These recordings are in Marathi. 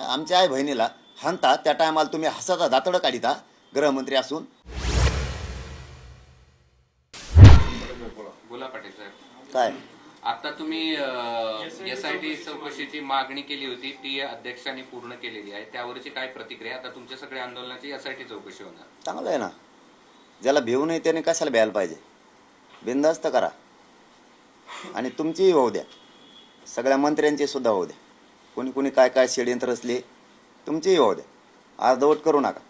आमच्या आई बहिणीला हाणता त्या टायमाला तुम्ही हसाता दातडं काढिता गृहमंत्री असून. बोला पाटील साहेब. काय? आता तुम्ही एस आय टी चौकशीची मागणी केली होती ती अध्यक्षांनी पूर्ण केलेली आहे. त्यावरची काय प्रतिक्रिया? आता तुमच्या सगळ्या आंदोलनाची एस आय टी चौकशी होणार. चांगलं आहे ना. ज्याला भिवू नये त्याने कशाला भ्यायला पाहिजे? बिंदास्त करा. आणि तुमचीही होऊ द्या. सगळ्या मंत्र्यांची सुद्धा होऊ द्या. कोणी कोणी काय काय षडयंत्र असले तुमचीही येऊ द्या. अर्धवट करू नका.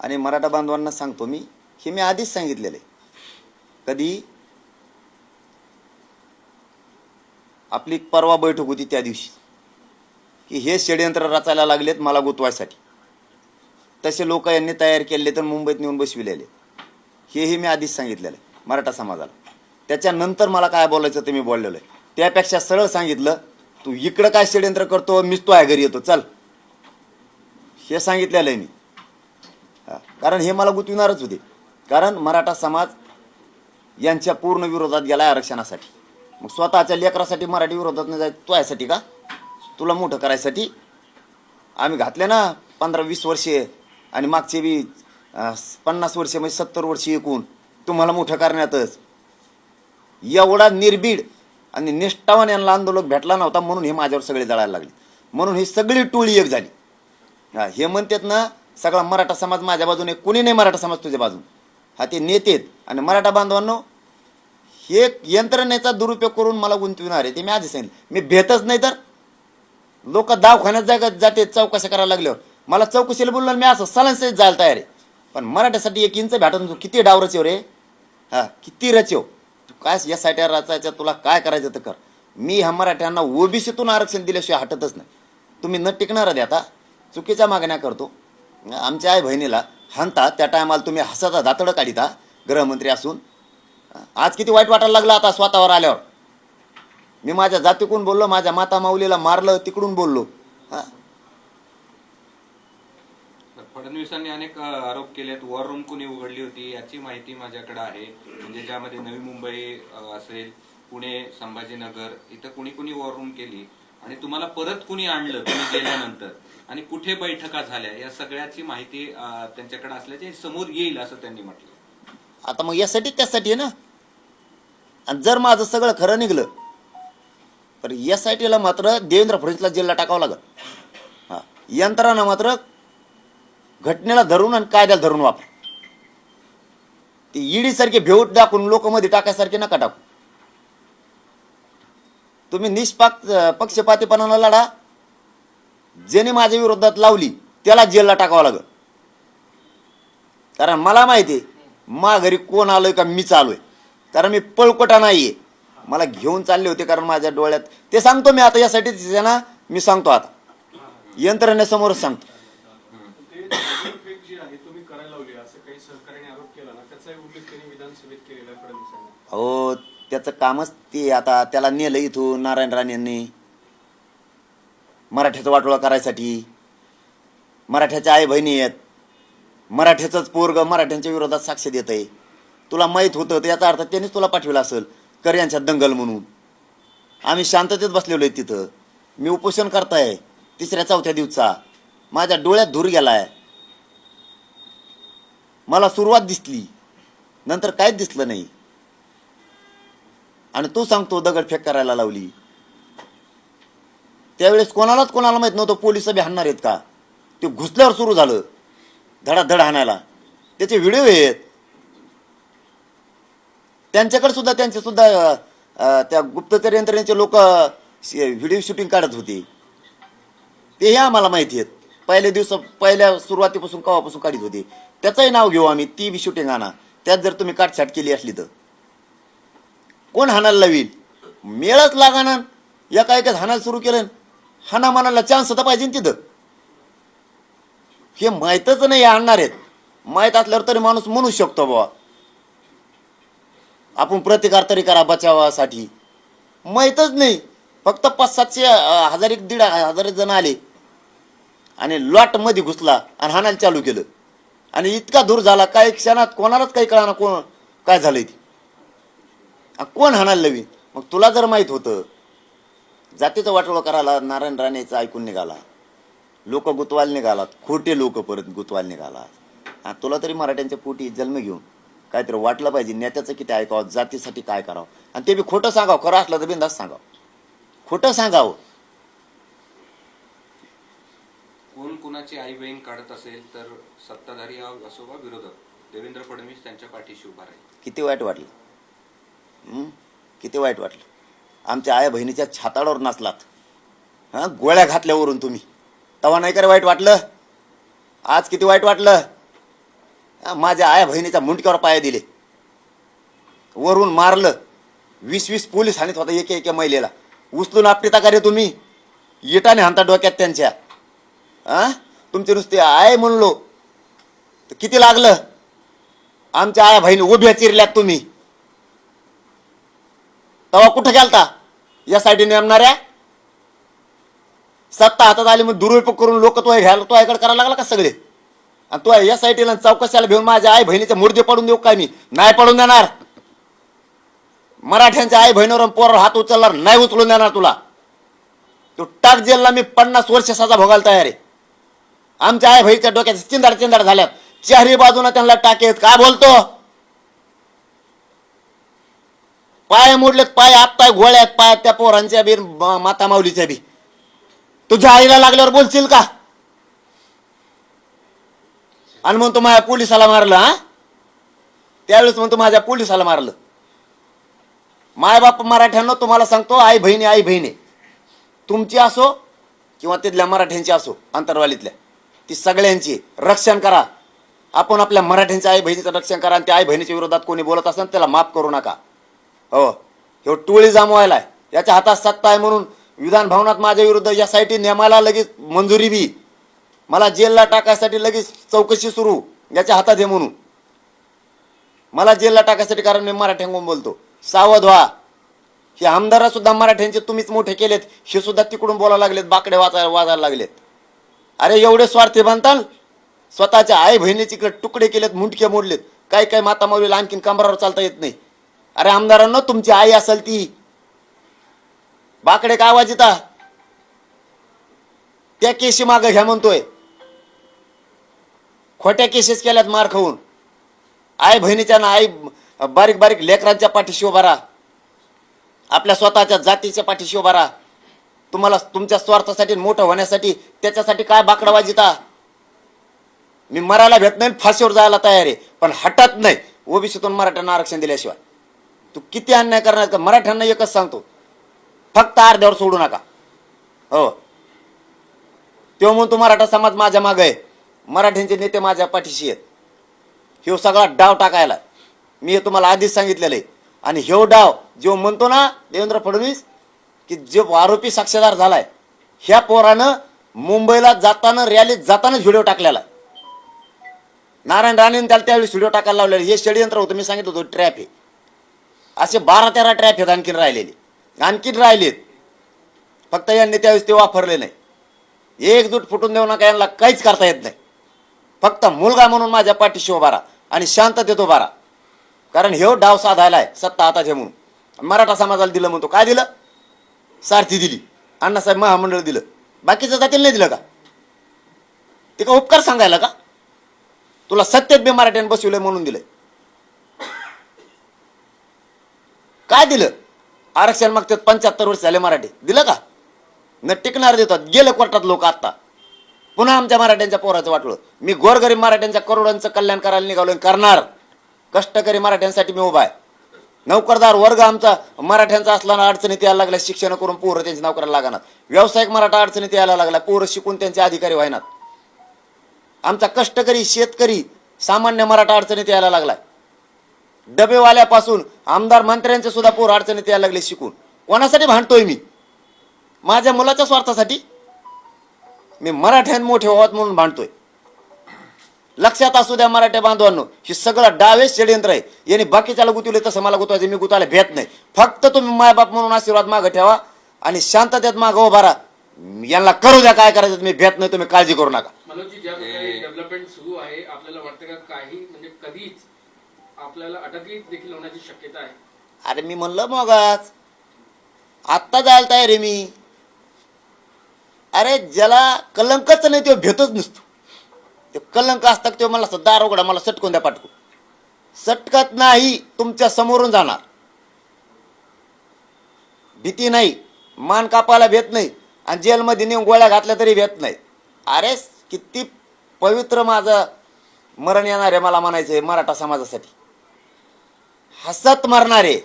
आणि मराठा बांधवांना सांगतो मी हे मी आधीच सांगितलेलं आहे. कधी आपली परवा बैठक होती त्या दिवशी की हे षडयंत्र रचायला लागलेत मला गुतवायसाठी. तसे लोक यांनी तयार केले तर मुंबईत नेऊन बसविलेले. हेही मी आधीच सांगितलेलं आहे मराठा समाजाला. त्याच्यानंतर मला काय बोलायचं ते मी बोललेलो आहे. त्यापेक्षा सरळ सांगितलं तू इकडं काय षडयंत्र करतो मीच तो आहे घरी येतो. चल. हे सांगितलेलं आहे मी. कारण हे मला गुतविणारच होते. कारण मराठा समाज यांच्या पूर्ण विरोधात गेला आरक्षणासाठी. मग स्वतःच्या लेकरासाठी मराठी विरोधात नाही जाय तो यासाठी का? तुला मोठं करायसाठी. आम्ही घातले ना पंधरा वीस वर्षे आणि मागचे बी पन्नास वर्षे म्हणजे सत्तर वर्षे एकूण. तुम्हाला मोठं करण्यातच. एवढा निर्भीड आणि निष्ठावान यांना आंदोलक भेटला नव्हता म्हणून हे माझ्यावर सगळे जळायला लागले. म्हणून ही सगळी टोळी एक झाली. हा, हे म्हणतात ना सगळा मराठा समाज माझ्या बाजूने कोणी नाही मराठा समाज तुझ्या बाजून. हा ते नेतेत आणि मराठा बांधवांनो हे यंत्रणेचा दुरुपयोग करून मला गुंतविणार आहे ते मी आधी सांगितलं. मी भेटच नाही तर लोक दवाखान्यात जागा जाते चौकशा करायला लागल्यावर. मला चौकशीला बोललो मी असं सलांसहित जायला तयार आहे. पण मराठ्यासाठी एक इंच भेटून किती डाव रचव रे? हा किती रचव? तू काय टी आर रचायच्या तुला काय करायचं तर कर. मी ह्या मराठ्यांना ओबीसीतून आरक्षण दिल्याशिवाय हटतच नाही. तुम्ही न टिकणार द्या आता. चुकीच्या मागण्या करतो. आमच्या आई बहिणीला हाणता त्या टायमाला तुम्ही हसाचा दातडं काढिता गृहमंत्री असून. आज किती वाईट वाटायला लागलं आता स्वतःवर आल्यावर. मी माझ्या जातीकडून बोललो माझ्या माता माऊलीला मारलं तिकडून बोललो. हा? फडणवीसांनी अनेक आरोप केलेत. वॉर रूम कुणी उघडली होती याची माहिती माझ्याकडे आहे. म्हणजे ज्यामध्ये नवी मुंबई असेल पुणे संभाजीनगर इथं कुणी कुणी वॉर रूम केली. आणि तुम्हाला परत कुणी आणलं तुम्ही गेल्यानंतर? आणि कुठे बैठका झाल्या? या सगळ्याची माहिती त्यांच्याकडे असल्याचे समोर येईल असं त्यांनी म्हटलं. आता मग यासाठी त्यासाठी आहे ना? आणि जर माझं सगळं खरं निघलं तर यासाठीला मात्र देवेंद्र फडणवीसला जेलला टाकावं लागल. हा. यंत्रणा मात्र घटनेला धरून आणि कायद्याला धरून वापर. ते ईडी सारखे भेवट दाखवून लोकमध्ये टाकायसारखे नका टाकू. तुम्ही निष्पाक पक्षपातीपणाला लढा. ज्याने माझ्या विरोधात लावली त्याला जेलला टाकावं लागल. कारण मला माहिती आहे मा घरी कोण आलोय का मीच आलोय कारण मी पळकोटा नाहीये. मला घेऊन चालले होते कारण माझ्या डोळ्यात. ते सांगतो मी आता यासाठी त्यांना मी सांगतो आता. यंत्रणेसमोरच सांगतो ते फेक जी आहे तुम्ही करायला लावली असं काही सहकार्याने आरोप केला ना त्याचाही उल्लेख त्यांनी विधानसभेत केलेला आहे फडणवीसांनी अहो त्याचं कामच ते आता त्याला नेलं इथून नारायण राणेंनी मराठ्याचा वाटोळा करायसाठी. मराठ्याच्या आई बहिणी आहेत. मराठ्याचंच पोरग मराठ्यांच्या विरोधात साक्ष देत आहे तुला माहीत होतं तर याचा अर्थ त्यांनीच तुला पाठविला असेल कर यांच्यात दंगल म्हणून. आम्ही शांततेत बसलेलो आहे तिथं. मी उपोषण करताय तिसऱ्या चौथ्या दिवसा. माझ्या डोळ्यात धूर गेलाय. मला सुरुवात दिसली. नंतर काहीच दिसलं नाही. आणि तू सांगतो दगडफेक करायला लावली. त्यावेळेस कोणालाच कोणाला माहीत नव्हतं पोलीस बी हाणणार आहेत का? ते घुसल्यावर सुरू झालं. धडाधड हाणायला. त्याचे व्हिडिओ आहेत. त्यांच्याकडे सुद्धा त्यांचे सुद्धा त्या गुप्तचर यंत्रणेचे लोक व्हिडिओ शूटिंग काढत होते. तेही आम्हाला माहिती आहेत. पहिल्या दिवस पहिल्या सुरुवातीपासून कवापासून काढत होते. त्याचंही नाव घेऊ आम्ही ती बी शूटिंग आणा. त्यात जर तुम्ही काटछाट केली असली तर. कोण हाणायला लावीन? मेळच लागाना. एका एकाच हाणायला सुरू केलं. हाना मानाला चान्स होता पाहिजे तिथं. हे माहीतच नाही आणणार आहेत. माहीत असल्यावर तरी माणूस म्हणू शकतो बाबा आपण प्रतिकार तरी करा बचावासाठी. माहीतच नाही. फक्त पाच सातशे हजार एक दीड हजार जण आले. आणि लॉटमध्ये घुसला आणि हाणायला चालू केलं. आणि इतका दूर झाला काही क्षणात कोणालाच काही कळाना कोण काय झालं ते. कोण हाणायला लावी मग तुला जर माहीत होतं जातीचं वाटोळं करायला नारायण राणेचं ऐकून निघाला लोक गुतवायला निघालात खोटे लोक परत गुतवायला निघालात. हा, तुला तरी मराठ्यांच्या पोटी जन्म घेऊन काहीतरी वाटलं पाहिजे नेत्याचं किती ऐकावं जातीसाठी काय करावं? आणि ते बी खोटं सांगावं खरं असलं तर बिंदास सांगावं. खोटं सांगावं. कोण कुणाची आई बहीण काढत असेल तर सत्ताधारी असो वा विरोधक? देवेंद्र फडणवीस त्यांच्या पाठीशी उभा राहील. किती वाईट वाटलं. हं? किती वाईट वाटलं. आमच्या आया बहिणीच्या छाताडावर नाचलात. हां? गोळ्या घातल्यावरून तुम्ही. तवा नाही करे वाईट वाटलं? आज किती वाईट वाटलं? माझ्या आया बहिणीच्या मुंडक्यावर पाया दिले. वरून मारलं. वीस वीस पोलीस हाणीत होता एके एके महिलेला. उचलून आपटिता का रे तुम्ही? इटाने हाणता डोक्यात त्यांच्या. हा? तुमचे नुसते आय म्हणलो. तर किती लागलं? आमच्या आया बहिणी उभ्या चिरल्यात तुम्ही. तवा कुठं गेलता? यासाठी नेमणाऱ्या? सत्ता हातात आली मग दुरुपयोग करून लोक तो घ्यायला तो याकडे करायला लागला का सगळे? आणि तो या साईटीला चौकशाला घेऊन माझ्या आई बहिणीचे मुर्दे पडून देऊ काय मी? नाही पडून देणार. मराठ्यांच्या आई बहिणीवर पोरावर हात उचलणार नाही उचलून देणार तुला. तो टाक जेलला मी पन्नास वर्ष सजा भोगायला तयार आहे. आमच्या आई बहिणीच्या डोक्यात चिंदाड चिंदाड झाल्यात. चारही बाजूला त्यांना टाकेत काय बोलतो? पाय मोडलेत पाय आत्ताय गोळ्यात पाय त्या पोरांच्या बी माता माऊलीच्या बी. तुझ्या आईला लागल्यावर बोलशील का? आणि म्हणतो माझ्या पोलिसाला मारलं हा? त्यावेळेस म्हणतो माझ्या पोलिसाला मारलं. माय बाप मराठ्यांना तुम्हाला सांगतो आई बहिणी आई बहिणी. तुमची असो किंवा तिथल्या मराठ्यांची असो अंतरवालीतल्या ती सगळ्यांची रक्षण करा. आपण आपल्या मराठ्यांच्या आई बहिणीचं रक्षण करा आणि त्या आई बहिणीच्या विरोधात कोणी बोलत असेल त्याला माफ करू नका. हो. हे टोळी जमवायला याच्या हातात सत्ता आहे म्हणून विधान भवनात माझ्या विरुद्ध या साईटी नेमायला लगेच मंजुरी बी. मला जेलला टाकायसाठी लगेच चौकशी सुरू. याच्या हातात आहे म्हणून. मला जेलला टाकायसाठी कारण मी मराठ्यांकडून बोलतो. सावध व्हा. हे आमदार सुद्धा मराठ्यांचे तुम्हीच मोठे केलेत. हे सुद्धा तिकडून बोलायला लागलेत. बाकडे वाचायला वाजायला लागलेत. अरे एवढे स्वार्थी बनताल? स्वतःच्या आई बहिणीचे इकडे तुकडे केलेत मुंडके मोडलेत. काही काही माता माऊलीला आणखीन कमरावर चालता येत नाही. अरे आमदारांनो तुमची आई असेल ती. बाकडे काय आवाज येता? त्या केशी माग घ्या म्हणतोय. खोट्या केसेस केल्यात मार खाऊन. आई बहिणीच्या ना आई बारीक बारीक लेकरांच्या पाठीशी उभारा आपल्या स्वतःच्या जातीच्या पाठीशी उभारा तुम्हाला तुमच्या स्वार्थासाठी मोठं होण्यासाठी त्याच्यासाठी काय बाकडा वाजिता? मी मरायला भेट नाही फाशीवर जायला तयार आहे. पण हटत नाही. ओबीसीतून मराठ्यांना आरक्षण दिल्याशिवाय. तू किती अन्याय करणार का? मराठ्यांना एकच सांगतो. फक्त अर्ध्यावर सोडू नका. हो. तेव्हा म्हणतो मराठा समाज माझ्या मागे आहे. मराठ्यांचे नेते माझ्या पाठीशी आहेत. ह्यो सगळा डाव टाकायला. मी हे तुम्हाला आधीच सांगितलेलं आहे. आणि ह्यो डाव जो म्हणतो ना देवेंद्र फडणवीस की जो आरोपी साक्षीदार झालाय ह्या पोरानं मुंबईला जाताना रॅलीत जातानाच व्हिडिओ टाकलेला. नारायण राणेने त्याला त्यावेळी व्हिडिओ टाकायला लावलेले. हे षडयंत्र होतं मी सांगितलं होतं ट्रॅप आहे. असे बारा तेरा ट्रॅप आहेत आणखीन राहिलेले. आणखीन राहिलेत. फक्त यांनी त्यावेळेस ते वापरले नाही. एकजूट फुटून देऊ नका यांना काहीच करता येत नाही. फक्त मुलगा म्हणून माझ्या पाठीशी उभा राहा आणि शांत देतो बारा कारण ह्यो डाव साधायला आहे सत्ता हातात हे म्हणून. मराठा समाजाला दिलं म्हणतो काय दिलं? सारथी दिली. अण्णासाहेब महामंडळ दिलं. बाकीचं जातील नाही दिलं का? ते का उपकार सांगायला का? तुला सत्तेत बी मराठ्याने बसवलंय म्हणून दिलं काय दिलं? आरक्षण मागतात पंच्याहत्तर वर्ष झाले मराठी. दिलं का? न टिकणार देतात. गेले कोर्टात लोक आत्ता. पुन्हा आमच्या मराठ्यांच्या पोराचं वाटलं. मी गोरगरीब मराठ्यांच्या करोडांचं कल्याण करायला निघालो करणार. कष्टकरी मराठ्यांसाठी मी उभा आहे. नोकरदार वर्ग आमचा मराठ्यांचा असताना अडचणीत यायला लागल्या शिक्षण करून पोरं त्यांची नोकऱ्याला लागणार. व्यावसायिक मराठा अडचणीत यायला लागला पोरं शिकून त्यांचे अधिकारी व्हायनात. आमचा कष्टकरी शेतकरी सामान्य मराठा अडचणीत यायला लागलाय. डबेवाल्यापासून आमदार मंत्र्यांचे सुद्धा पोर अडचणीत यायला लागले शिकून. कोणासाठी भांडतोय मी? माझ्या मुलाच्या स्वार्थासाठी मी मराठ्यां मोठे व्हावत म्हणून भांडतोय. लक्षात असू द्या मराठ्या बांधवांनो हे सगळं डावे षडयंत्र आहे. यांनी बाकीच्याला गुतवले तसं मला गुतवायचं मी गुतायला भेट नाही. फक्त तुम्ही मायबाप म्हणून आशीर्वाद मागं ठेवा आणि शांततेत मागं उभा राहा. यांना करू द्या काय करायचं मी भेट नाही तुम्ही काळजी करू नका. डेव्हलपमेंट सुरू आहे आपल्याला वाटतं का काही म्हणजे कधीच आपल्याला अटकी देखील होण्याची शक्यता आहे. अरे मी म्हणलं मग आत्ता जायला तयार आहे मी. अरे ज्याला कलंकच नाही तो भेटच नसतो. ते कलंक असतात तो मला सध्या दार उघडा मला सटकून द्या पाठवू सटकत नाही तुमच्या समोरून जाणार. भीती नाही मान कापायला भेट नाही आणि जेलमध्ये नेऊन गोळ्या घातल्या तरी भेट नाही. अरे किती पवित्र माझं मरण येणार आहे मला म्हणायचं आहे मराठा समाजासाठी. हसत मरणारे.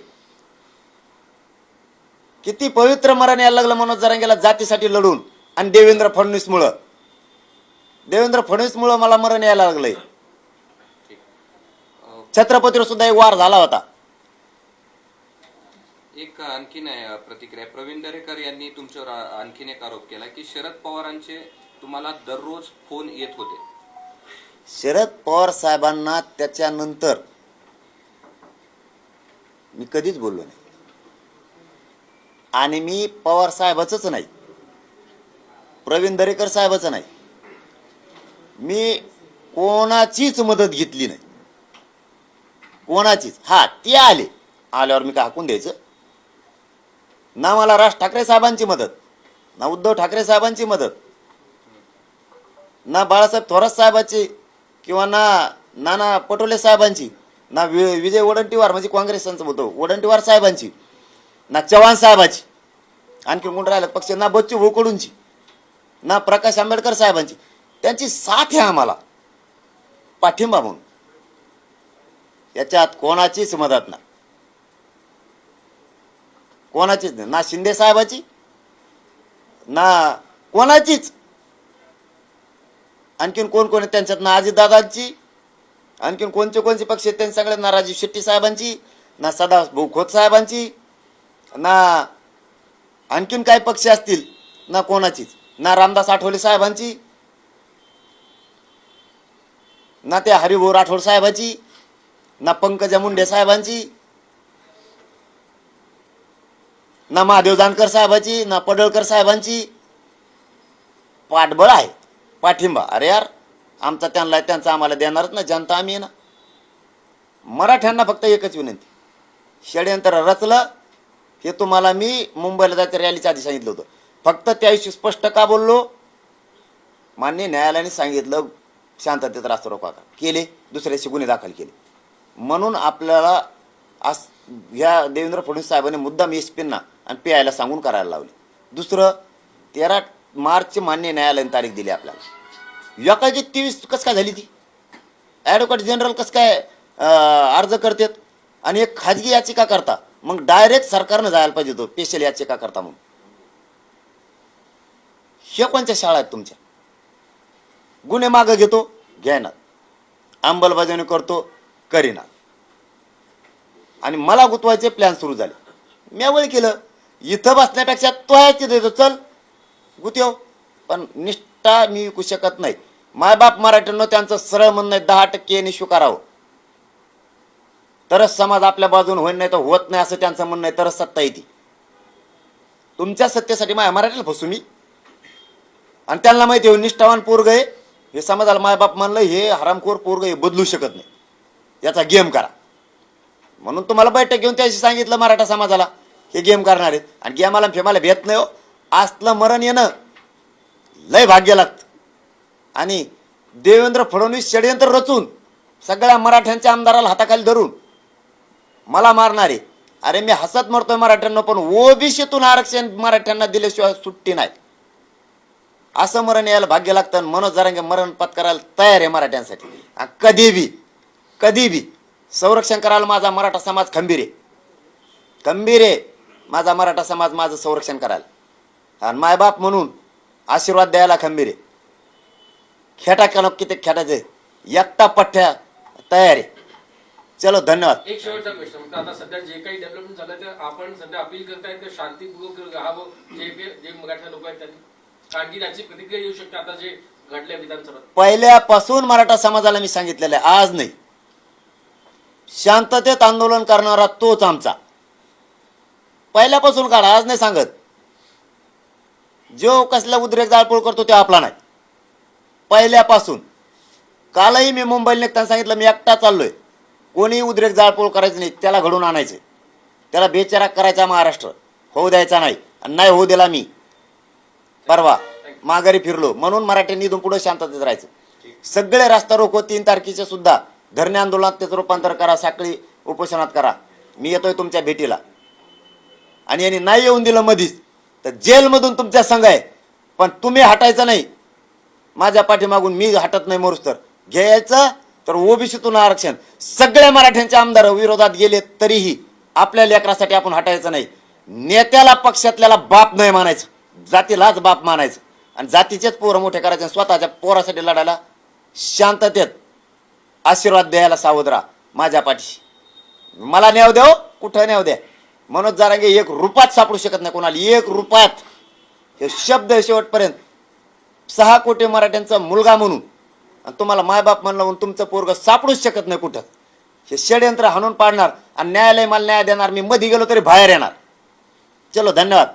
किती पवित्र मरण यायला लागलं मनोज जरांगेला जातीसाठी लढून आणि देवेंद्र फडणवीसमुळं. देवेंद्र फडणवीसमुळं मला मरण यायला लागलंय. छत्रपतीवर सुद्धा एक वार झाला होता. एक आणखीन प्रतिक्रिया. प्रवीण दरेकर यांनी तुमच्यावर आणखीन एक आरोप केला की शरद पवारांचे तुम्हाला दररोज फोन येत होते. शरद पवार साहेबांना त्याच्यानंतर मी कधीच बोललो नाही. आणि मी पवार साहेबाचंच नाही. प्रवीण दरेकर साहेबाचं नाही. मी कोणाचीच मदत घेतली नाही. कोणाचीच. हा ते आले. आल्यावर मी का हाकून द्यायचं? ना मला राज ठाकरे साहेबांची मदत ना उद्धव ठाकरे साहेबांची मदत ना बाळासाहेब थोरात साहेबांची किंवा ना नाना पटोले साहेबांची. ना वि- विजय वडंटीवार म्हणजे काँग्रेसांचं बोलतो. वडंटीवार साहेबांची ना चव्हाण साहेबाची आणखी कोण राहिलं? पक्ष ना बच्चू भोकडूंची ना प्रकाश आंबेडकर साहेबांची. त्यांची साथ आहे आम्हाला. पाठिंबा म्हणून. याच्यात कोणाचीच मदत नाही. कोणाचीच नाही. ना शिंदे साहेबाची ना कोणाचीच. आणखीन कोण कोण आहेत त्यांच्यात? ना अजितदादांची आणखीन कोणते कोणते पक्ष आहेत त्यांनी सगळे ना राजीव शेट्टी साहेबांची ना सदा भाऊ खोत साहेबांची ना आणखीन काय पक्ष असतील ना कोणाचीच ना रामदास आठवले साहेबांची ना त्या हरिभाऊ राठोड साहेबांची ना पंकजा मुंडे साहेबांची ना महादेव जानकर साहेबाची ना पडळकर साहेबांची. पाठबळ आहे पाठिंबा. अरे यार आमचा त्यांना त्यांचं त्यांचा आम्हाला देणारच ना जनता आम्ही आहे ना. मराठ्यांना फक्त एकच विनंती. षडयंत्र रचलं हे तुम्हाला मी मुंबईला जायचं रॅलीच्या आधी सांगितलं होतं. फक्त त्याविषयी स्पष्ट का बोललो? मान्य न्यायालयाने सांगितलं शांततेत रास्ता रोका केले दुसऱ्याशी गुन्हे दाखल केले. म्हणून आपल्याला आज ह्या देवेंद्र फडणवीस साहेबांनी मुद्दाम एस पींना आणि पी आयला सांगून करायला लावले. दुसरं तेरा मार्च मान्य न्यायालयाने तारीख दिली आपल्याला. एकाची तेवीस कसं काय झाली ती? ॲडव्होकेट जनरल कसं काय अर्ज करतात? आणि एक खाजगी याचिका करता. मग डायरेक्ट सरकारनं जायला पाहिजे तो स्पेशल याचिका करता म्हणून. हे कोणत्या शाळा आहेत तुमच्या? गुन्हे मागं घेतो घेणार. अंमलबजावणी करतो करीना आणि मला गुतवायचे प्लॅन सुरू झाले. मी केलं. इथं बसण्यापेक्षा तो याची देतो चल. गुतव. पण निष्ठ मी विकू शकत नाही. मायबाप मराठ्यांनो त्यांचं सरळ म्हणणं आहे दहा टक्के निशू करावं तरच समाज आपल्या बाजून होईल नाही तर होत नाही असं त्यांचं म्हणणं आहे तरच सत्ता येते. तुमच्या सत्तेसाठी माया मराठीला फसू मी. आणि त्यांना माहिती आहे निष्ठावान पोरग आहे. हे समाजाला मायबाप म्हणलं हे हरामखोर पोरग हे बदलू शकत नाही. याचा गेम करा. म्हणून तुम्हाला बैठक घेऊन त्याशी सांगितलं मराठा समाजाला हे गेम करणार आहेत. आणि गेमाला फेमाला भेट नाही हो. असलं मरण येणं. लय भाग्य लागतं. आणि देवेंद्र फडणवीस षडयंत्र रचून सगळ्या मराठ्यांच्या आमदाराला हाताखाली धरून मला मारणारे. अरे मी हसत मरतोय मराठ्यांना पण ओबीसीतून आरक्षण मराठ्यांना दिल्याशिवाय सुट्टी नाही. असं मरण यायला भाग्य लागतं आणि मनोज जरांगे मरण पत्करायला तयार आहे मराठ्यांसाठी. कधी बी कधी बी संरक्षण करायला माझा मराठा समाज खंबीर आहे. खंबीर आहे. माझा मराठा समाज माझं संरक्षण करायला. आणि मायबाप म्हणून आशीर्वाद द्यायला खंबीर आहे. खेटा केलं किती खेटायचे एकटा पठ्ठ्या तयार आहे. चलो धन्यवाद. एक शेवटचा प्रश्न म्हणजे आता सध्या जे काही डेव्हलपमेंट झालं ते आपण सध्या अपील करतायत ते शांतीपूर्वक राहावं जे जे मराठा लोक आहेत त्यांनी. कारण की त्याची प्रतिक्रिया येऊ शकते आता जे घडले विधानसभेत. पहिल्यापासून मराठा समाजाला मी सांगितलेलं आहे आज नाही. शांततेत आंदोलन करणारा तोच आमचा. पहिल्यापासून काढा आज नाही सांगत. जो कसला उद्रेक जाळपोळ करतो ते आपला नाही. पहिल्यापासून. कालही मी मुंबईला निघताना सांगितलं मी एकटा चाललोय. कोणी उद्रेक जाळपोळ करायचं नाही त्याला घडून आणायचं. त्याला बेचारा करायचा महाराष्ट्र. होऊ द्यायचा नाही आणि नाही होऊ दिला मी. परवा माघारी फिरलो म्हणून मराठ्यांनी इथून पुढे शांततेत राहायचं. सगळे रास्ता रोको तीन तारखेचे सुद्धा. धरणे आंदोलनात त्याचं रूपांतर करा साखळी उपोषणात करा. मी येतोय तुमच्या भेटीला. आणि यांनी नाही येऊन दिलं मधीच. तर जेलमधून तुमच्या संघ आहे. पण तुम्ही हटायचं नाही. माझ्या पाठीमागून मी हटत नाही मोरूस तर घ्यायचं तर ओबीसीतून आरक्षण. सगळ्या मराठ्यांचे आमदार विरोधात गेले तरीही आपल्या लेकरासाठी आपण हटायचं नाही. नेत्याला पक्षातल्याला बाप नाही मानायचं. जातीलाच बाप मानायचं. आणि जातीचेच पोरं मोठे करायचे स्वतःच्या पोरासाठी लढायला शांततेत आशीर्वाद द्यायला सावध राहा. माझ्या पाठीशी. मला न्याव देव हो. कुठं न्याव द्या. मनोज जारांगे एक रुपात सापडू शकत नाही कोणाला. एक रुपात. हे शब्द शेवटपर्यंत सहा कोटी मराठ्यांचा मुलगा म्हणून आणि तुम्हाला मायबाप म्हणलं म्हणून तुमचं पोरग सापडूच शकत नाही कुठं. हे षडयंत्र हाणून पाडणार आणि न्यायालय मला न्याय देणार मी मध्ये गेलो तरी बाहेर येणार. चलो धन्यवाद.